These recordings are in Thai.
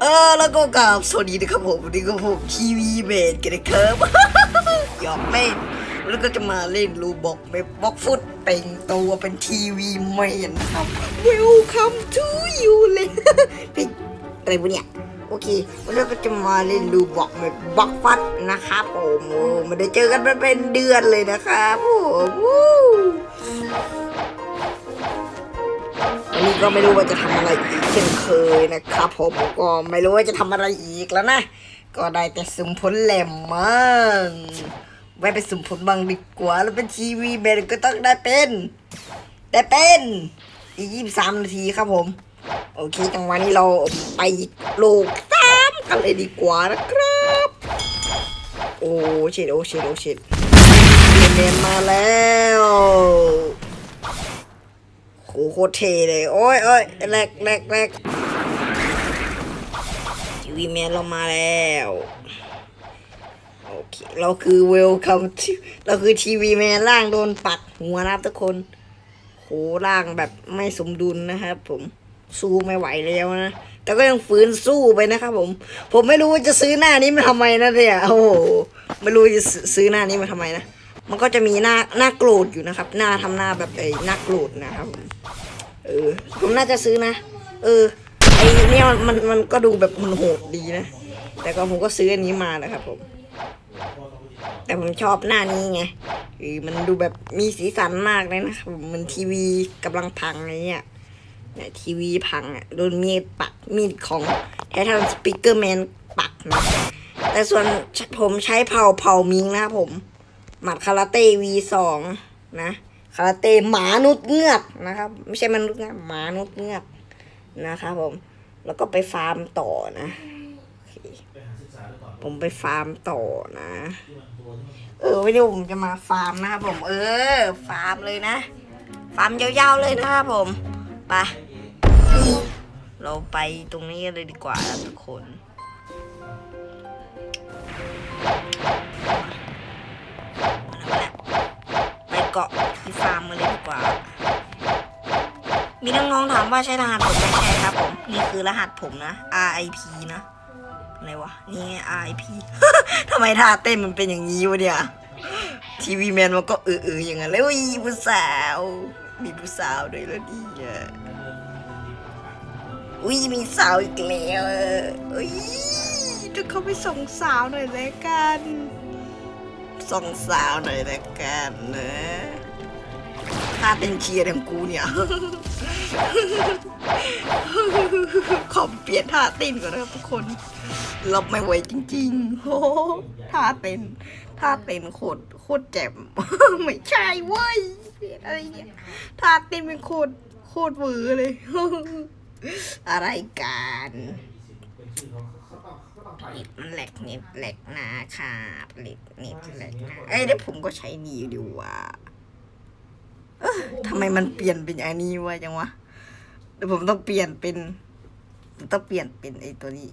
เออแล้วก็กราบสวัสดีนะครับผมนนี้ก็ผมทีวีเมนกันนะครับหยอกเล่นแล้วก็จะมาเล่นรูบอกเมบ็อกฟุตแต่งตัวเป็นทีวีเมนนะครับ Welcome to you เลยเพลงอะไรวะเนี่ยโอเควันนี้ก็จะมาเล่นรูบอกเมบ็อกฟัดนะครับผมโอ้ไมาได้เจอกันมาเป็นเดือนเลยนะครับผม วันนี้ก็ไม่รู้ว่าจะทำอะไรอีกเช่นเคยนะครับผมก็ไม่รู้ว่าจะทำอะไรอีกแล้วนะ ก็ได้แต่สุ่มผลแหลมมันไว้ไปสุ่มผลบางดีกว่าแล้วเป็นทีวีเบนก็ต้องได้เป็น แต่เป็นอีกยี่สามนาทีครับผม โอเคจังหวะนี้เราไปโลกสามกันเลยดีกว่านะครับ โอ้เชิดโอ้เชิดโอ้เชิดเมนมาแล้ว หโคตรเทเลย โอ้ยโอ้ยแรกแรกแรกทีวีแมนเรามาแล้วโอเคเราคือเวลคัมเราคือทีวีแมนร่างโดนปักหัวนะครับทุกคน โหร่างแบบไม่สมดุลนะครับผมสู้ไม่ไหวแล้วนะ แต่ก็ยังฝืนสู้ไปนะครับผม ผมไม่รู้ว่าจะซื้อหน้านี้มาทำไมนะเนี่ยโอ้โหไม่รู้จะซื้อหน้านี้มาทำไมนะมันก็จะมีหน้าหน้าโกรธอยู่นะครับ หน้าทำหน้าแบบไอ้หน้าโกรธนะครับผม เออ ผมน่าจะซื้อนะ เออ ไอเนี่ยมันมันมันก็ดูแบบมันโหดดีนะ แต่ก็ผมก็ซื้ออันนี้มานะครับผม แต่ผมชอบหน้านี้ไงเออมันดูแบบมีสีสันมากเลยนะครับผมเหมันทีวีกำลังพังอะไรเงี้ยเนี่ยทีวีพังอะโดนมีดปักมีดของไททันสปีกเกอร์แมนปักนะแต่ส่วนผมใช้เผาเผามิงนะครับผม หมัดคาราเต้ V2 นะ คาราเต้หมานุษย์เงือกนะครับ ไม่ใช่มนุษย์เงือกหมานุษย์เงือกนะครับผม แล้วก็ไปฟาร์มต่อนะผมไปฟาร์มต่อนะ เออวันนี้ผมจะมาฟาร์มนะครับผม เออ ฟาร์มเลยนะ ฟาร์มยาวๆเลยนะครับผมไปเราไปตรงนี้เลยดีกว่าทุกคนไปเกาะ ที่ฟาร์มมาเลยดีกว่า มีน้องๆถามว่าใช่รหัสผมไม่ใช่ครับผมนี่คือรหัสผมนะ RIP นะอะไรวะนี่ RIP ทำไมท่าเต้นมันเป็นอย่างนี้วะเนี่ยทีวีแมนมันก็เออๆอย่างนั้นเลยอุ้ยผู้สาว มีผู้สาวด้วยแล้วดีอะอุ้ยมีสาวอีกแล้วอุ้ยจะเข้าไปส่งสาวหน่อยแล้วกันส่งสาวหน่อยละกันนะาเป็นเชียร์ทั้งกูเนี่ย ขอเปลี่ยนท่าเต้นก่อนนะครับทุกคนรับไม่ไหวจริงๆโอ้ท่าเต้นท่าเต้นโคตรโคตรแจ่มไม่ใช่เว้ยเปลี่ยนอะไรเนี่ยท่าเต้นเป็นโคตรโคตรหวือเลย อะไรกันเน็ตมันแหลกเน็ตแหลกนะครับเน็ตเน็ตแหลกนะเอ้ยเดี๋ยวผมก็ใช้นี่ดีว่า เออทำไมมันเปลี่ยนเป็นอันนี้วะจังวะเดี๋ยวผมต้องเปลี่ยนเป็นต้องเปลี่ยนเป็นไอ้ตัวนี้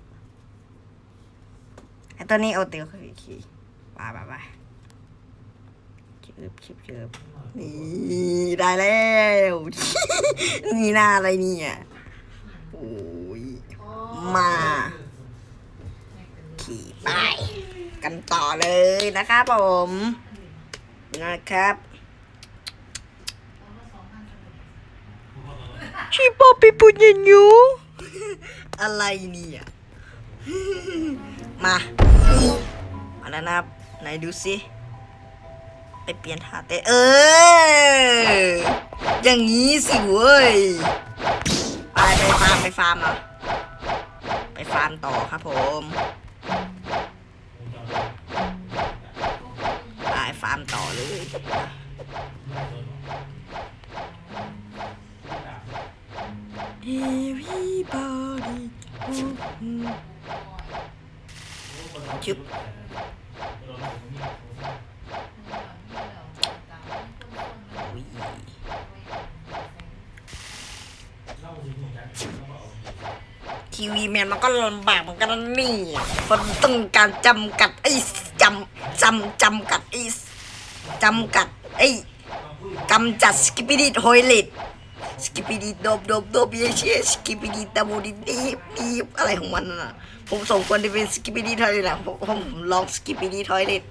ไอ้ตัวนี้เอาเตียวคือคีไปไปไปชิบชิบชิบนี่ได้แล้ว นี่หน้าอะไรเนี่ยโอ้ยมาขี่ไปกันต่อเลยนะครับผมนะครับ ชิปอปิปุญญญูอะไรเนี่ย มามาแล้วนะครับไหนดูสิไปเปลี่ยนท่าเต้เอออย่างนี้สิเว้ยไปไปฟาร์มไปฟาร์มเหรอไปฟาร์มต่อครับผมไปฟาร์มต่อเลย ชึบทีวีแมนมันก็ลำบากเหมือนกันนะนี่คนต้องการจำกัดไอ้จำจำจำกัดไอ้จำกัดไอ้กำจัดสกิปปิดิทโฮยลิต สกิปปี้ดีโดบโดบโดบเยเชีสกิปปี้ดีตาบูดีดีบดีบอะไรของมันน่ะผมสมควรที่เป็นสกิปปี้ดีทอยเลทนะผมผมลองสกิปปี้ดีทอยเลท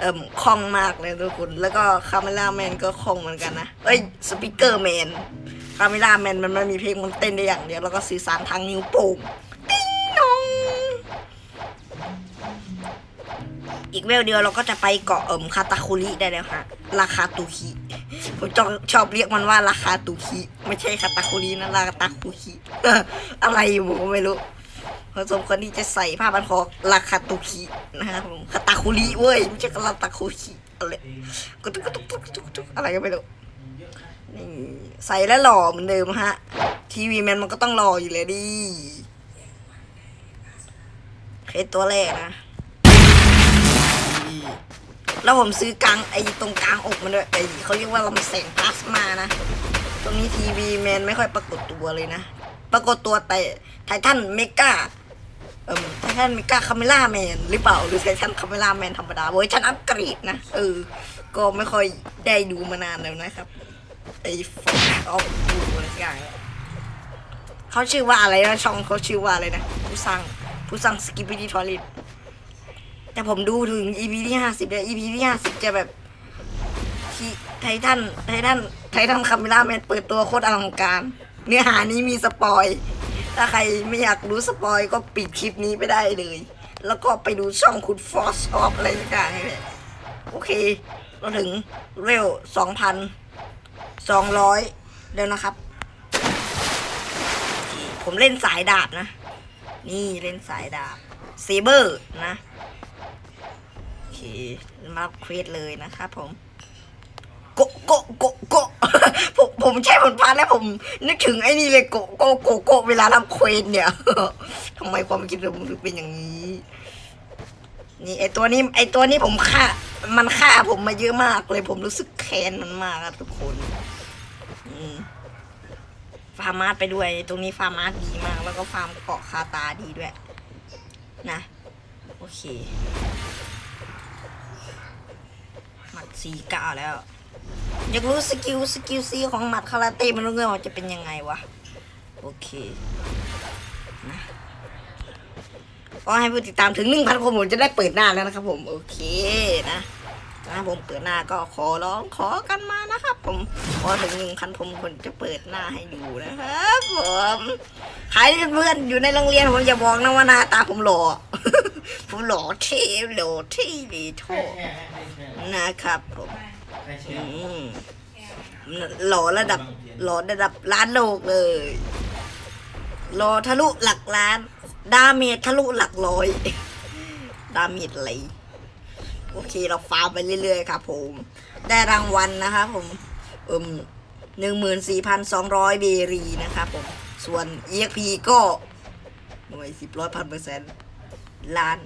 เอ่มคล่องมากเลยทุกคน แล้วก็คาเมล่าแมนก็คล่องเหมือนกันนะเอ้ยสปีกเกอร์แมนคาเมล่าแมนมันไม่มีเพลงมันเต้นได้อย่างเดียวแล้วก็สื่อสารทางนิ้วโป้งติ๊งนอง อีกเวลเดียวเราก็จะไปเกาะเอิมคาตาคุริได้แล้วฮะราคาตุคิ ผมชอบชอบเรียกมันว่าราคาตุคิไม่ใช่คาตาคุรินะราคาตุคิอะไรผมก็ไม่รู้ผสมคนที่จะใส่ผ้าพันคอราคาตุคินะครับผมคาตาคุริเว้ยไม่ใช่คาตาคุคิอะไรกุตุกกุตุกกุตุกกุตุกอะไรก็ไม่รู้นี่ใส่แล้วหล่อเหมือนเดิมฮะ ทีวีแมนมันก็ต้องหล่ออยู่เลยดิเคสตัวแรกนะ แล้วผมซื้อกลางไอ้ตรงกลางอกมันด้วยไอ้เขาเรียกว่าลำแสงพลาสมานะ ตรงนี้ทีวีแมนไม่ค่อยปรากฏตัวเลยนะ ปรากฏตัวแต่ไททันเมกาเอ่มไททันเมกาคาเมล่าแมนหรือเปล่าหรือไททันคาเมล่าแมนธรรมดาเวอร์ชันอัปเกรดนะเออ ก็ไม่ค่อยได้ดูมานานแล้วนะครับไอ้ฟอร์ออฟดูอะไรสักอย่างเขาชื่อว่าอะไรนะช่องเขาชื่อว่าอะไรนะ ผู้สร้างผู้สร้างสกิปปี้ดีทอริต แต่ผมดูถึง EP ที่ห้าสิบเนี่ย EP ที่ห้าสิบจะแบบที่ไททันไททันไททันคาเมล่าแมนเปิดตัวโคตรอลังการ เนื้อหานี้มีสปอย ถ้าใครไม่อยากรู้สปอยก็ปิดคลิปนี้ไปได้เลย แล้วก็ไปดูช่องคุณฟอสออฟอะไรต่างๆนี่แหละโอเค เราถึงเร็วสองพันสองร้อยแล้วนะครับ ผมเล่นสายดาบนะ นี่เล่นสายดาบเซเบอร์นะ มารับเควสเลยนะครับผมโกโกโกโกผมผมใช้ผลพานแล้วผมนึกถึงไอ้นี่เลยโกโกโกโกเวลารับเควสเนี่ยทำไมความคิดผมถึงเป็นอย่างนี้ นี่ไอตัวนี้ไอตัวนี้ผมฆ่า มันฆ่าผมมาเยอะมากเลย ผมรู้สึกแค้นมันมากครับทุกคนฟาร์มาร์ไปด้วย ตรงนี้ฟาร์มาร์ดีมาก แล้วก็ฟาร์มเกาะคาตาดีด้วย นะ โอเค สี่เก้าแล้ว อยากรู้สกิลสกิลซีของหมัดคาราเต้มันรู้เรื่องว่าจะเป็นยังไงวะ โอเคนะก็ให้ผู้ติดตามถึงหนึ่งพันคนผมจะได้เปิดหน้าแล้วนะครับ ผมโอเคนะถ้าผมเปิดหน้าก็ขอร้องขอกันมานะครับ ผมพอถึงหนึ่งพันผมผมจะเปิดหน้าให้ดูนะครับผมใครเพื่อนอยู่ในโรงเรียนผมอย่าบอกนะว่าหน้าตาผมหล่อ ผมหล่อเท่หล่อเท่ดีโท นะครับผมอืมหล่อระดับหล่อระดับล้านโลกเลยหล่อทะลุหลักล้าน ดาเมจทะลุหลักร้อย ดาเมจอะไรโอเคเราฟาร์มไปเรื่อยๆครับผม ได้รางวัลนะครับผมอืมหนึ่งหมื่นสี่พันสองร้อยเบรีนะครับผม ส่วน EXP ก็หน่วยสิบร้อยพันเปอร์เซ็นต์ล้าน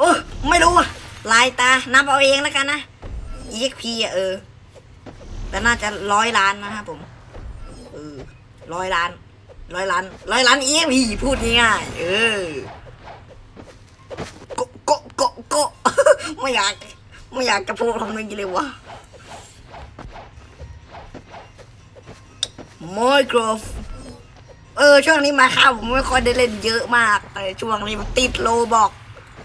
โอ้ไม่รู้อะลายตานับเอาเองแล้วกันนะ EXP อะเออ แต่น่าจะร้อยล้านนะครับผม เออร้อยล้าน ร้อยล้าน ร้อยล้าน EXP พูดง่ายเออโกะโกะโกะโกะไม่อยาก ไม่อยากจะพูดคำนี้เลยวะมอยกรฟเออ ช่วงนี้มาข้าวผมไม่ค่อยได้เล่นเยอะมาก แต่ช่วงนี้ติดโลบอก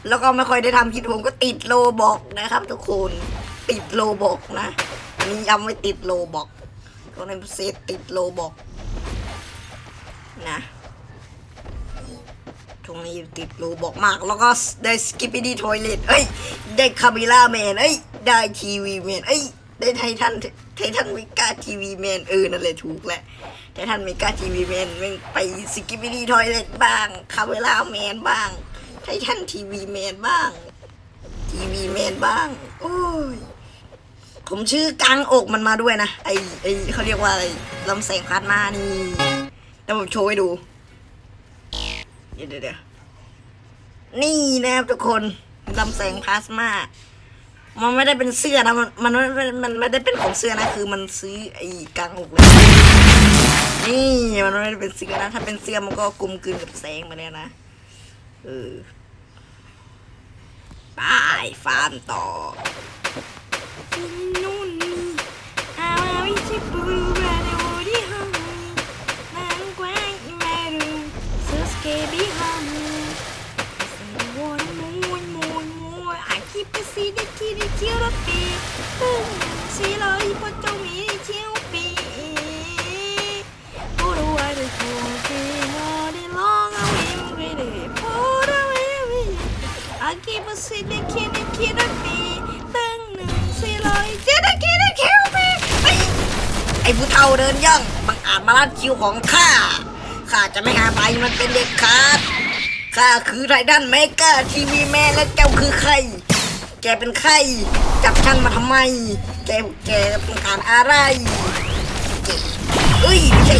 แล้วก็ไม่ค่อยได้ทำคลิปผมก็ติดโลบอกนะครับ ทุกคนติดโลบอกนะอันนี้ย้ำไม่ติดโลบอกก็ในเซตติดโลบอกนะช่วงนี้ติดโลบอกมาก แล้วก็ได้สกิปปี้ดีทอยเลตเอ้ย ได้คาบิล่าแมนเอ้ย ได้ทีวีแมนเอ้ย ได้ไททันไททันเมกาทีวีแมนเออ นั่นแหละถูกแหละไททันเมกาทีวีแมนม่งไปสกิปปี้ดีทอยเลตบ้างคาบิล่าแมนบ้าง ไททันทีวีแมนบ้าง ทีวีแมนบ้าง โอ้ย ผมชื่อกลางอกมันมาด้วยนะ ไอไอเขาเรียกว่าอะไรลำแสงพัดมานี่แต่ผมโชว์ให้ดู เดี๋ยวเดี๋ยวนี่นะครับทุกคนลำแสงพลาสมามันไม่ได้เป็นเสื้อนะมันมันมันมันไม่ได้เป็นของเสื้อนะ คือมันซื้อไอ้กลางอกเลยนี่มันไม่ได้เป็นเสื้อนะ ถ้าเป็นเสื้อมันก็กลมกลืนกับแสงมาแล้วนะ เออไปฟาร์มต่อนู่นนี่อาวิชิบูบาเดโอดิฮามีนางกวางอิมารูซูสเกบิฮามีวนมูนมูนมูนอาคิปซีเดคิริคิโรปีตึงซีโรอิปตมิชิโอปี Put away the coffee, all day long I will read it. Put away with I keep a seat, the kid, the kid, the bee. ตึงหนึ่งสี่ร้อยเจ็ด the kid, the kill me. ไอ้ไอ้ผู้เฒ่าเดินย่องบังอาจมาลัดคิวของข้า ข้าจะไม่หาไปมันเป็นเด็กขาด ข้าคือไรดันเมเกอร์ทีวีแมนและเจ้าคือใคร แกเป็นใคร จับฉันมาทำไม แกแกต้องการอะไรเอ้ยไม่ใช่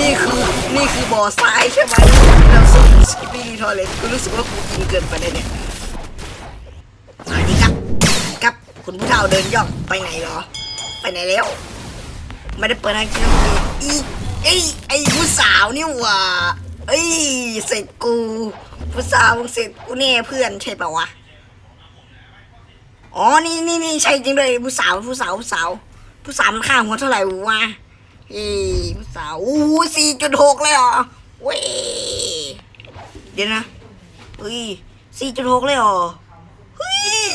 นี่คือนี่คือบ่อทรายใช่ไหมเราสู้สกิปปี้รีทอเลนกูรู้สึกว่ากูอินเกินไปเลยเนี่ยสวัสดีครับครับ คุณผู้เฒ่าเดินย่องไปไหนเหรอ ไปไหนแล้ว ไม่ได้เปิดให้กินอีไอ้ยไอ้ผู้สาวนี่หว่าเอ้ยเสร็จกู ผู้สาวเสร็จกูแน่เพื่อนใช่ปะวะอ๋อนี่นี่นี่ใช่จริงเลยผู้สาวผู้สาวผู้สาวผู้สาวมันค่าหัวเท่าไหร่วะ เอ้ผู้สาวอู้สี่จุดหกเลยเหรอเว้ยเดี๋ยวนะเฮ้ยสี่จุดหกเลยเหรอเฮ้ย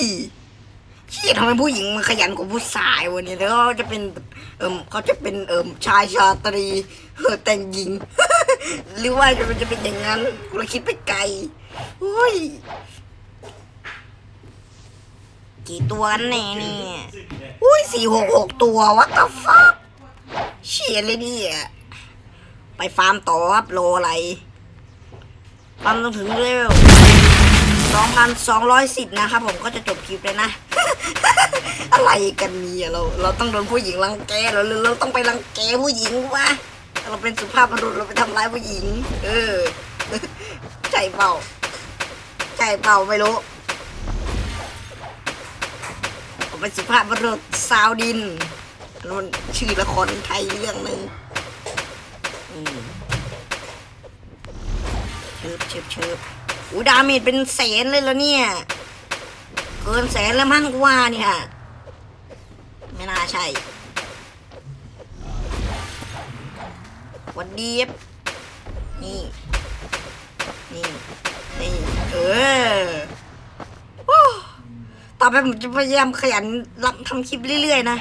เชี่ยทำไมผู้หญิงมันขยันกว่าผู้ชายวะเนี่ยแล้วเขาจะเป็นเอิมเขาจะเป็นเอิมชายชาตรีเออแต่งหญิง หรือว่าจะมันจะเป็นอย่างนั้นเลยคิดไปไกลเฮ้ยกี่ตัวกันแน่เนี่ยอุ้ยสี่หกหกตัววัตถุฟัก เชียเลยเนี่ย ไปฟาร์มต่อครับโลอะไรฟาร์มต้องถึงเร็วสองพันสองร้อยสิบนะครับผมก็จะจบคลิปเลยนะ อะไรกันเนี่ยเรา เราต้องโดนผู้หญิงรังแกเราหรือเราต้องไปรังแกผู้หญิงวะเราเป็นสุภาพบุรุษเราไปทำร้ายผู้หญิง เออใจเบาใจเบาไม่รู้ผมเป็นสุภาพบุรุษซาวดิน อันนั้นชื่อละครไทยเรื่องหนึ่งเชิบเชิบเชิบอูดาเมจเป็นแสนเลยแล้วเนี่ย เกินแสนแล้วมั้งกว่าเนี่ยไม่น่าใช่วันดีบนี่ นี่ นี่ เออต่อไปผมจะพยายามขยันรับทำคลิปเรื่อยๆนะ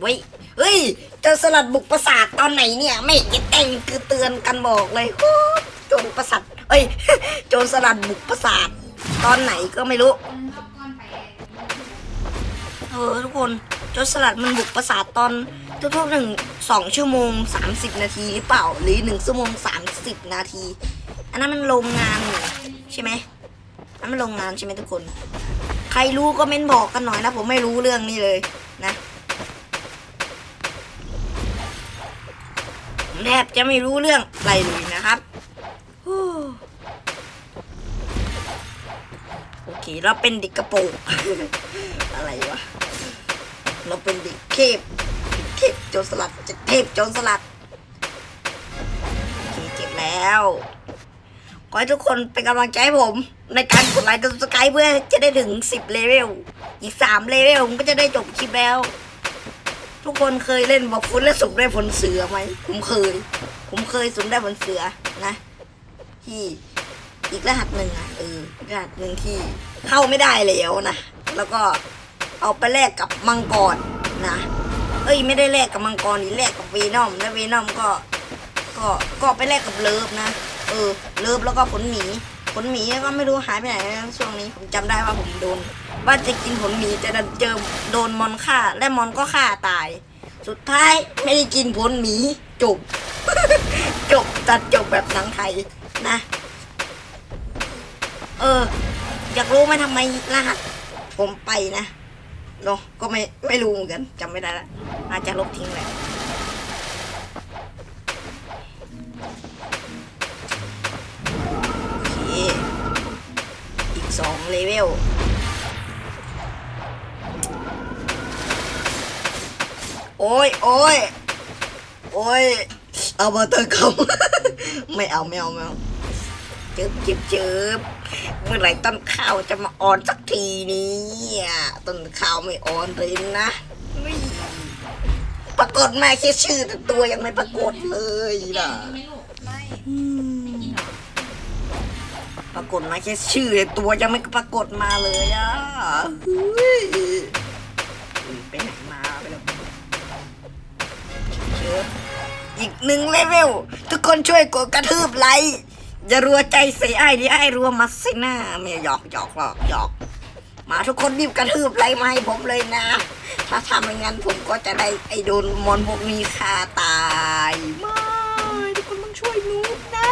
เว้ยเฮ้ยจอสลัดบุกประสาทตอนไหนเนี่ย ไม่เห็นจะแต่งคือเตือนกันบอกเลยโอ้โจรประสาทเอ้ยโจรสลัดบุกประสาทตอนไหนก็ไม่รู้เออทุกคนโจรสลัดมันบุกประสาทตอนทุกๆหนึ่งสองชั่วโมงสามสิบนาทีหรือเปล่าหรือหนึ่งชั่วโมงสามสิบนาที อันนั้นมันโรงงานใช่ไหมนั่นมันโรงงานใช่ไหมทุกคน ใครรู้ก็เม้นบอกกันหน่อยนะ ผมไม่รู้เรื่องนี้เลย แทบจะไม่รู้เรื่องอะไรเลยนะครับโอเคเราเป็นเด็กกระโปงอะไรวะเราเป็นเด็กเทพเทพโจรสลัดจะเทพโจรสลัดโอเคเก็บแล้วขอให้ทุกคนเป็นกำลังใจให้ผม ในการกดไลค์กดสกายเพื่อจะได้ถึงสิบเลเวล อีกสามเลเวลผมก็จะได้จบคลิปแล้ว ทุกคนเคยเล่นบอกฟุตและสุ่มได้ผลเสือไหมผมเคย ผมเคยสุ่มได้ผลเสือนะ ที่อีกรหัสหนึ่งอะเอออีกรหัสหนึ่งที่เข้าไม่ได้แล้วนะแล้วก็เอาไปแลกกับมังกรนะเอ้ยไม่ได้แลกกับมังกรนี่แลกกับเวนอมและเวนอมก็ ก็ก็ไปแลกกับเลิฟนะเออเลิฟแล้วก็ผลหมีผลหมีก็ไม่รู้หายไปไหนนะช่วงนี้ผมจำได้ว่าผมโดน ว่าจะกินผลหมีแต่ดันเจอโดนมอนฆ่า และมอนก็ฆ่าตาย สุดท้ายไม่ได้กินผลหมีจบ จบตัดจบแบบหนังไทยนะ เออ อยากรู้ไหมทำไมรหัสผมไปนะเนาะก็ไม่ไม่รู้เหมือนกันจำไม่ได้ละอาจจะลบทิ้งแหละโอเคอีกสองเลเวล ออ้ยโอ้ยโอ้ยเอามาเตอร์เขาไม่เอาไม่เอาไม่เอาเจิบเจิบเจิบเมื่อไหร่ต้นข้าวจะมาออนสักทีนี่ยต้นข้าวไม่ออนเลยนะปรากฏแมาแค่ชื่อแต่ตัวยังไม่ปรากฏเลยล่ะปรากฏมาแค่ชื่อแต่ตัวยังไม่ปรากฏมาเลยอะเฮ้ยไปไหน อีกหนึ่งเลเวล ทุกคนช่วยกดกระทืบไลค์อย่ารัวใจใส่ไอ้ดิไอ้รัวมาสิหน้าไม่หยอกหยอกหรอกหยอกมาทุกคนรีบกระทืบไลค์มาให้ผมเลยนะ ถ้าทำอย่างนั้นผมก็จะได้ไอ้โดนมอนพวกนี้ฆ่าตายไม่ทุกคนต้องช่วยนูนะ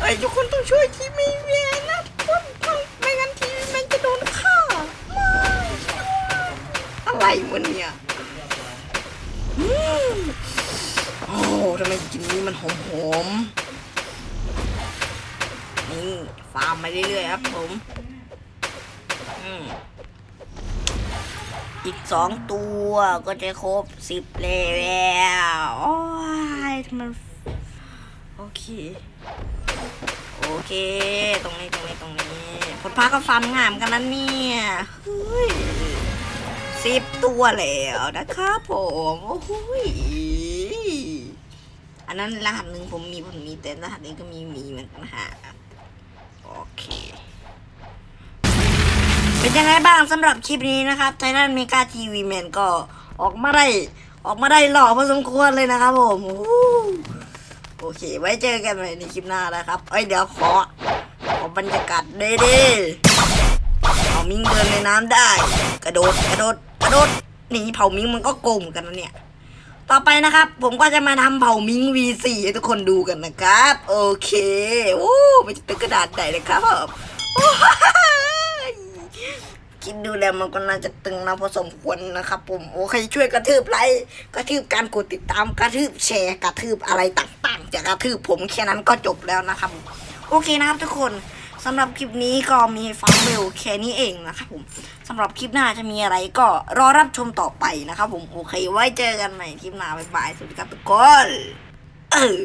ไอ้ทุกคนต้องช่วยทีมีเวียนะทุกคนต้องไม่งั้นทีวีแมนจะโดนฆ่าไม่อะไรวะเนี่ยอืมโอ้ ทำไมกลินนี้มันหอมๆนี่ฟาร์มไปเรื่อยๆครับผมอีกสองตัวก็จะครบสิบแล้วโอ้ยทำไมันโอเค โอเค ตรงนี้ตรงนี้ตรงนี้ผลพาก็ฟาร์มงามกันนั้นเนี่ยเฮ้ยสิบตัวแล้วนะครับผม โอ้ย อันนั้นรหัสหนึ่งผมมีผมมีแต่รหัสนี้ก็มีมีเหมือนกันฮะโอเค เป็นยังไงบ้างสำหรับคลิปนี้นะครับไททันเมกาทีวีแมนก็ออกมาได้ออกมาได้หล่อพอสมควรเลยนะครับผมโอเค ไว้เจอกันใหม่ในคลิปหน้านะครับ เอ้ยเดี๋ยวขอขอบรรยากาศเด้ๆเอามิงเดินในน้ำได้ กระโดดกระโดดกระโดดหนีเผามิงมันก็โกงเหมือนกันนะเนี่ย ต่อไปนะครับ ผมก็จะมาทำเผามิง V4 ให้ทุกคนดูกันนะครับ โอเคโอ้มันจะเป็นกระดาษไหนนะครับผมคิดดูแล้วมันก็น่าจะตึงนะพอสมควรนะครับผมโอเคช่วยกระทืบไลค์กระทืบการกดติดตามกระทืบแชร์กระทืบอะไรต่างๆ จะกระทืบผมแค่นั้นก็จบแล้วนะครับ โอเคนะครับทุกคนำหรับคลิปนี้ก็มีฟังเวลแค่นี้เองนะครับผมสำหรับคลิปหน้าจะมีอะไรก็รอรับชมต่อไปนะครับผมโอเคไว้เจอกันใหม่คลิปหน้าบ๊ายบายสวัสดีครับทุกคนเออ